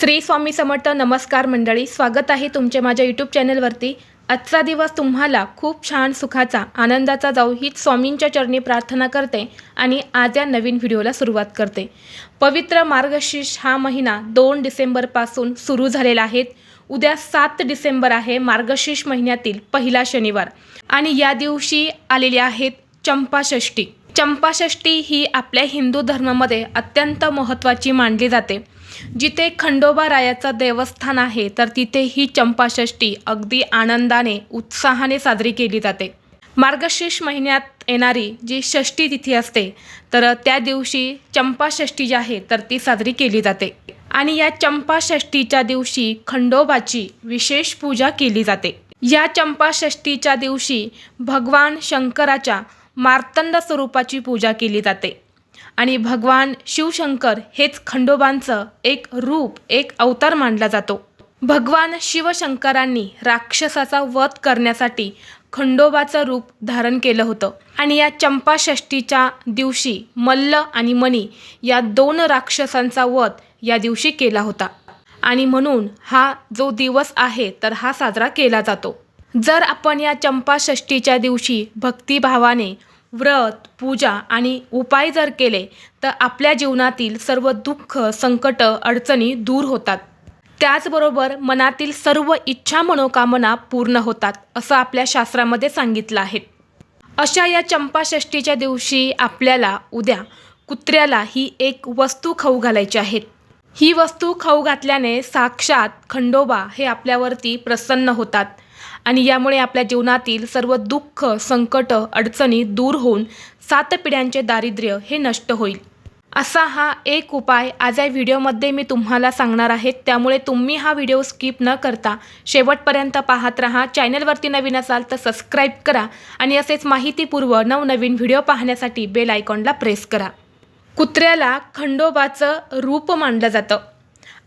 श्री स्वामी समर्थ नमस्कार मंडळी स्वागत आहे तुमचे माझ्या यूट्यूब चॅनलवरती. आजचा दिवस तुम्हाला खूप छान सुखाचा आनंदाचा जाऊ हीच स्वामींच्या चरणी प्रार्थना करते आणि आज या नवीन व्हिडिओला सुरुवात करते. पवित्र मार्गशीर्ष हा महिना दोन डिसेंबरपासून सुरू झालेला आहे. उद्या सात डिसेंबर आहे मार्गशीर्ष महिन्यातील पहिला शनिवार. आणि या दिवशी आलेली आहेत चंपाषष्ठी. चंपाषष्ठी ही आपल्या हिंदू धर्मामध्ये अत्यंत महत्त्वाची मानली जाते. जिथे खंडोबा रायाचं देवस्थान आहे तर तिथे ही चंपाषष्ठी अगदी आनंदाने उत्साहाने साजरी केली जाते. मार्गशीर्ष महिन्यात येणारी जी षष्ठी तिथी असते तर त्या दिवशी चंपाषष्ठी जी आहे तर ती साजरी केली जाते. आणि या चंपाषष्ठीच्या दिवशी खंडोबाची विशेष पूजा केली जाते. या चंपाषष्ठीच्या दिवशी भगवान शंकराच्या मार्तंड स्वरूपाची पूजा केली जाते. आणि भगवान शिवशंकर हेच खंडोबांचं एक रूप एक अवतार मानला जातो. भगवान शिवशंकरांनी राक्षसाचा वध करण्यासाठी खंडोबाचं रूप धारण केलं होतं. आणि या चंपाषष्ठीच्या दिवशी मल्ल आणि मणी या दोन राक्षसांचा वध या दिवशी केला होता. आणि म्हणून हा जो दिवस आहे तर हा साजरा केला जातो. जर आपण या चंपाषष्ठीच्या दिवशी भक्तिभावाने व्रत पूजा आणि उपाय जर केले तर आपल्या जीवनातील सर्व दुःख संकट अडचणी दूर होतात. त्याचबरोबर मनातील सर्व इच्छा मनोकामना पूर्ण होतात असं आपल्या शास्त्रामध्ये सांगितलं आहे. अशा या चंपाषष्ठीच्या दिवशी आपल्याला उद्या कुत्र्याला ही एक वस्तू खाऊ घालायची आहेत ही वस्तू खाऊ घातल्याने साक्षात खंडोबा हे आपल्यावरती प्रसन्न होतात. आणि यामुळे आपल्या जीवनातील सर्व दुःख संकट अडचणी दूर होऊन सात पिढ्यांचे दारिद्र्य हे नष्ट होईल. असा हा एक उपाय आज या व्हिडिओमध्ये मी तुम्हाला सांगणार आहे. त्यामुळे तुम्ही हा व्हिडिओ स्किप न करता शेवटपर्यंत पाहत राहा. चॅनलवरती नवीन असाल तर सबस्क्राईब करा आणि असेच माहितीपूर्व नवनवीन व्हिडिओ पाहण्यासाठी बेल आयकॉनला प्रेस करा. कुत्र्याला खंडोबाचं रूप मानलं जातं.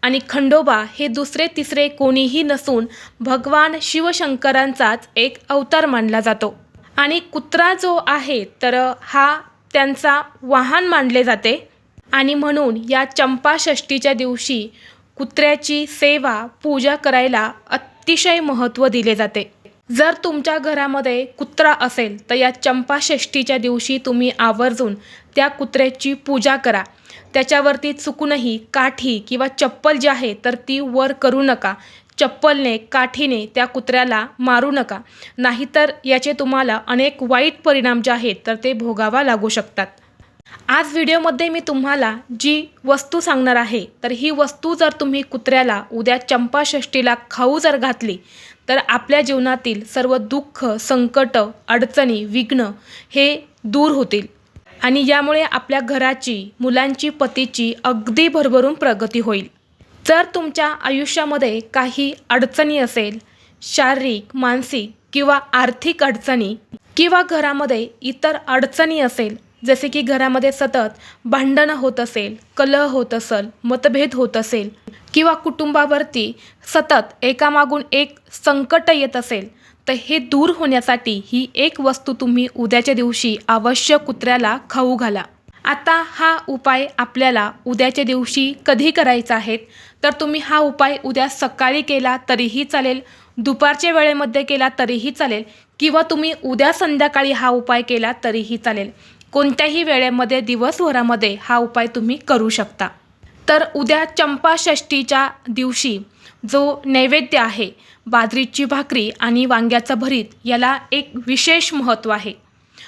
आणि खंडोबा हे दुसरे तिसरे कोणीही नसून भगवान शिवशंकरांचाच एक अवतार मानला जातो. आणि कुत्रा जो आहे तर हा त्यांचा वाहन मानले जाते. आणि म्हणून या चंपाषष्ठीच्या दिवशी कुत्र्याची सेवा पूजा करायला अतिशय महत्त्व दिले जाते. जर तुमच्या घरामध्ये कुत्रा असेल तर या चंपाषष्ठीच्या दिवशी तुम्ही आवर्जून त्या कुत्र्याची पूजा करा. त्याच्यावरती चुकूनही काठी किंवा चप्पल जी आहे तर ती वर करू नका. चप्पलने काठीने त्या कुत्र्याला मारू नका. नाहीतर याचे तुम्हाला अनेक वाईट परिणाम जे आहेत तर ते भोगावा लागू शकतात. आज व्हिडिओमध्ये मी तुम्हाला जी वस्तू सांगणार आहे तर ही वस्तू जर तुम्ही कुत्र्याला उद्या चंपाषष्ठीला खाऊ जर घातली तर आपल्या जीवनातील सर्व दुःख संकट अडचणी विघ्न हे दूर होतील. आणि यामुळे आपल्या घराची मुलांची पतीची अगदी भरभरून प्रगती होईल. जर तुमच्या आयुष्यामध्ये काही अडचणी असेल शारीरिक मानसिक किंवा आर्थिक अडचणी किंवा घरामध्ये इतर अडचणी असेल जसे की घरामध्ये सतत भांडणं होत असेल कलह होत असेल मतभेद होत असेल किंवा कुटुंबावरती सतत एकामागून एक संकट येत असेल तर हे दूर होण्यासाठी ही एक वस्तू तुम्ही उद्याच्या दिवशी अवश्य कुत्र्याला खाऊ घाला. आता हा उपाय आपल्याला उद्याच्या दिवशी कधी करायचा आहे? तर तुम्ही हा उपाय उद्या सकाळी केला तरीही चालेल दुपारच्या वेळेमध्ये केला तरीही चालेल किंवा तुम्ही उद्या संध्याकाळी हा उपाय केला तरीही चालेल. कोणत्याही वेळेमध्ये दिवसभरामध्ये हा उपाय तुम्ही करू शकता. तर उद्या चंपाषष्ठीच्या दिवशी जो नैवेद्य आहे बाजरीची भाकरी आणि वांग्याचं भरीत याला एक विशेष महत्त्व आहे.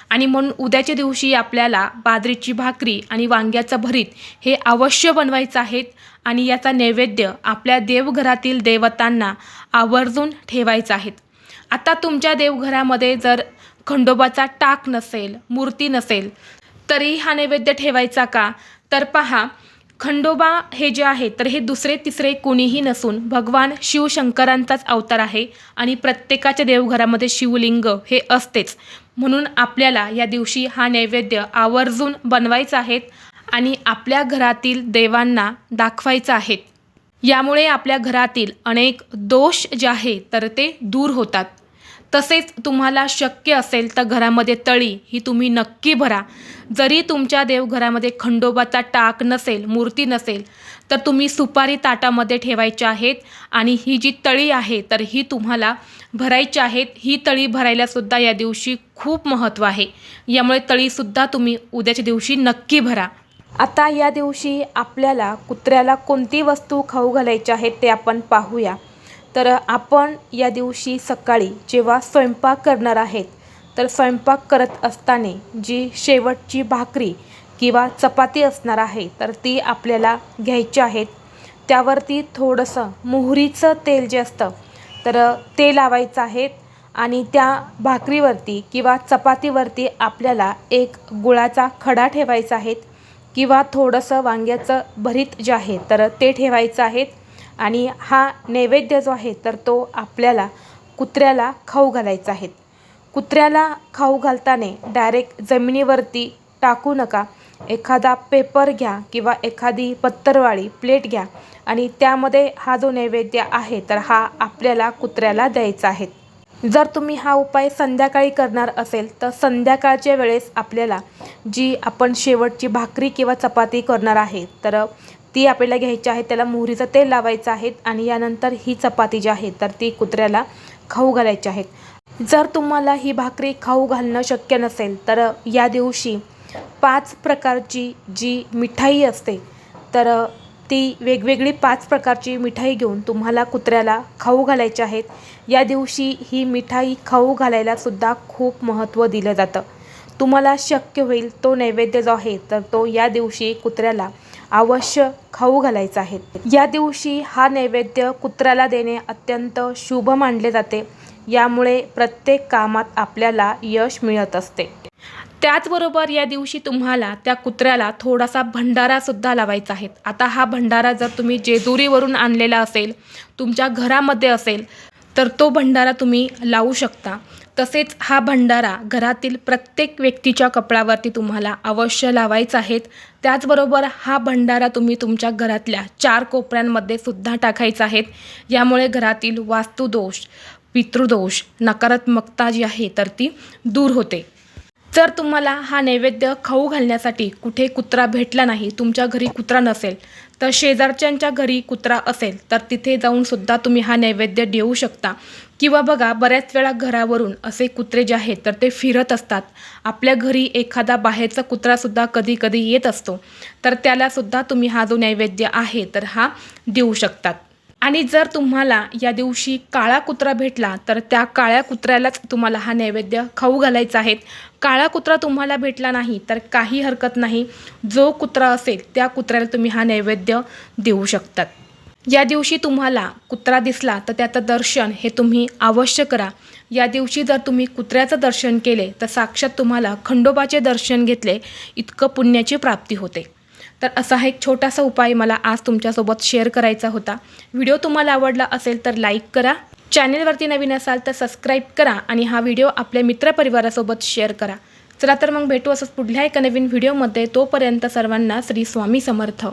आणि म्हणून उद्याच्या दिवशी आपल्याला बाजरीची भाकरी आणि वांग्याचं भरीत हे अवश्य बनवायचं आहेत आणि याचा नैवेद्य आपल्या देवघरातील देवतांना आवर्जून ठेवायचं आहेत आता तुमच्या देवघरामध्ये जर खंडोबाचा टाक नसेल मूर्ती नसेल तरी हा नैवेद्य ठेवायचा का? तर पहा खंडोबा हे जे आहे तर हे दुसरे तिसरे कोणीही नसून भगवान शिवशंकरांचाच अवतार आहे आणि प्रत्येकाच्या देवघरामध्ये शिवलिंग हे असतेच. म्हणून आपल्याला या दिवशी हा नैवेद्य आवर्जून बनवायचा आहेत आणि आपल्या घरातील देवांना दाखवायचा आहेत यामुळे आपल्या घरातील अनेक दोष जे आहे तर ते दूर होतात. तसेच तुम्हाला शक्य असेल तर घरामध्ये तळी ही तुम्ही नक्की भरा. जरी तुमच्या देवघरामध्ये खंडोबाचा टाक नसेल मूर्ती नसेल तर तुम्ही सुपारी ताटामध्ये ठेवायच्या आहेत आणि ही जी तळी आहे तर ही तुम्हाला भरायची आहेत. ही तळी भरायलासुद्धा या दिवशी खूप महत्त्व आहे. यामुळे तळीसुद्धा तुम्ही उद्याच्या दिवशी नक्की भरा. आता या दिवशी आपल्याला कुत्र्याला कोणती वस्तू खाऊ घालायची आहे ते आपण पाहूया. तर आपण या दिवशी सकाळी जेव्हा स्वयंपाक करणार आहेत तर स्वयंपाक करत असताना जी शेवटची भाकरी किंवा चपाती असणार आहे तर ती आपल्याला घ्यायची आहेत. त्यावरती थोडंसं मोहरीचं तेल जे असतं तर ते लावायचं आहे आणि त्या भाकरीवरती किंवा चपातीवरती आपल्याला एक गुळाचा खडा ठेवायचा आहे किंवा थोडंसं वांग्याचं भरीत जे आहे तर ते ठेवायचं आहे. आणि हा नैवेद्य जो आहे तर तो आपल्याला कुत्र्याला खाऊ घालायचा आहे. कुत्र्याला खाऊ घालताना डायरेक्ट जमिनीवरती टाकू नका. एखादा पेपर घ्या किंवा एखादी पत्तरवाळी प्लेट घ्या आणि त्यामध्ये हा जो नैवेद्य आहे तर हा आपल्याला कुत्र्याला द्यायचा आहे. जर तुम्ही हा उपाय संध्याकाळी करणार असेल तर संध्याकाळच्या वेळेस आपल्याला जी आपण शेवटची भाकरी किंवा चपाती करणार आहे तर ती आपल्याला घ्यायची आहे त्याला मोहरीचं तेल लावायचं आहे आणि यानंतर ही चपाती जी आहे तर ती कुत्र्याला खाऊ घालायची आहेत जर तुम्हाला ही भाकरी खाऊ घालणं शक्य नसेल तर या दिवशी पाच प्रकारची जी मिठाई असते तर ती वेगवेगळी पाच प्रकारची मिठाई घेऊन तुम्हाला कुत्र्याला खाऊ घालायची आहेत. या दिवशी ही मिठाई खाऊ घालायला सुद्धा खूप महत्त्व दिलं जातं. तुम्हाला शक्य होईल तो नैवेद्य जो आहे तर तो या दिवशी कुत्र्याला अवश्य खाऊ घालायचा आहे. या दिवशी हा नैवेद्य कुत्र्याला देणे अत्यंत शुभ मानले जाते. यामुळे प्रत्येक कामात आपल्याला यश मिळत असते. त्याचबरोबर या दिवशी तुम्हाला त्या कुत्र्याला थोडासा भंडारासुद्धा लावायचा आहे. आता हा भंडारा जर तुम्ही जेजुरीवरून आणलेला असेल तुमच्या घरामध्ये असेल तर तो भंडारा तुम्ही लावू शकता. तसेच हा भंडारा घरातील प्रत्येक व्यक्तीच्या कपड्यावरती तुम्हाला अवश्य लावायचा आहेत त्याचबरोबर हा भंडारा तुम्ही तुमच्या घरातल्या चार कोपऱ्यांमध्ये सुद्धा टाकायचा आहेत यामुळे घरातील वास्तुदोष पितृदोष नकारात्मकता जी आहे तर ती दूर होते. जर तुम्हाला हा नैवेद्य खाऊ घालण्यासाठी कुठे कुत्रा भेटला नाही तुमच्या घरी कुत्रा नसेल तर शेजारच्यांच्या घरी कुत्रा असेल तर तिथे जाऊन सुद्धा तुम्ही हा नैवेद्य देऊ शकता. किंवा बघा बऱ्याच वेळा घरावरून असे कुत्रे जे आहेत तर ते फिरत असतात. आपल्या घरी एखादा बाहेरचा कुत्रासुद्धा कधी कधी येत असतो. तर त्यालासुद्धा तुम्ही हा जो नैवेद्य आहे तर हा देऊ शकतात. आणि जर तुम्हाला या दिवशी काळा कुत्रा भेटला तर त्या काळ्या कुत्र्यालाच तुम्हाला हा नैवेद्य खाऊ घालायचा आहे. काळा कुत्रा तुम्हाला भेटला नाही तर काही हरकत नाही. जो कुत्रा असेल त्या कुत्र्याला तुम्ही हा नैवेद्य देऊ शकतात. या दिवशी तुम्हाला कुत्रा दिसला तर त्याचं दर्शन हे तुम्ही अवश्य करा. या दिवशी जर तुम्ही कुत्र्याचं दर्शन केले तर साक्षात तुम्हाला खंडोबाचे दर्शन घेतले इतकं पुण्याची प्राप्ती होते. तर असा हा एक छोटासा उपाय मला आज तुमच्यासोबत शेअर करायचा होता. व्हिडिओ तुम्हाला आवडला असेल तर लाईक करा. चॅनेलवरती नवीन असाल तर सबस्क्राईब करा आणि हा व्हिडिओ आपल्या मित्रपरिवारासोबत शेअर करा. चला तर मग भेटू असंच पुढल्या एका नवीन व्हिडिओमध्ये तोपर्यंत सर्वांना श्री स्वामी समर्थ.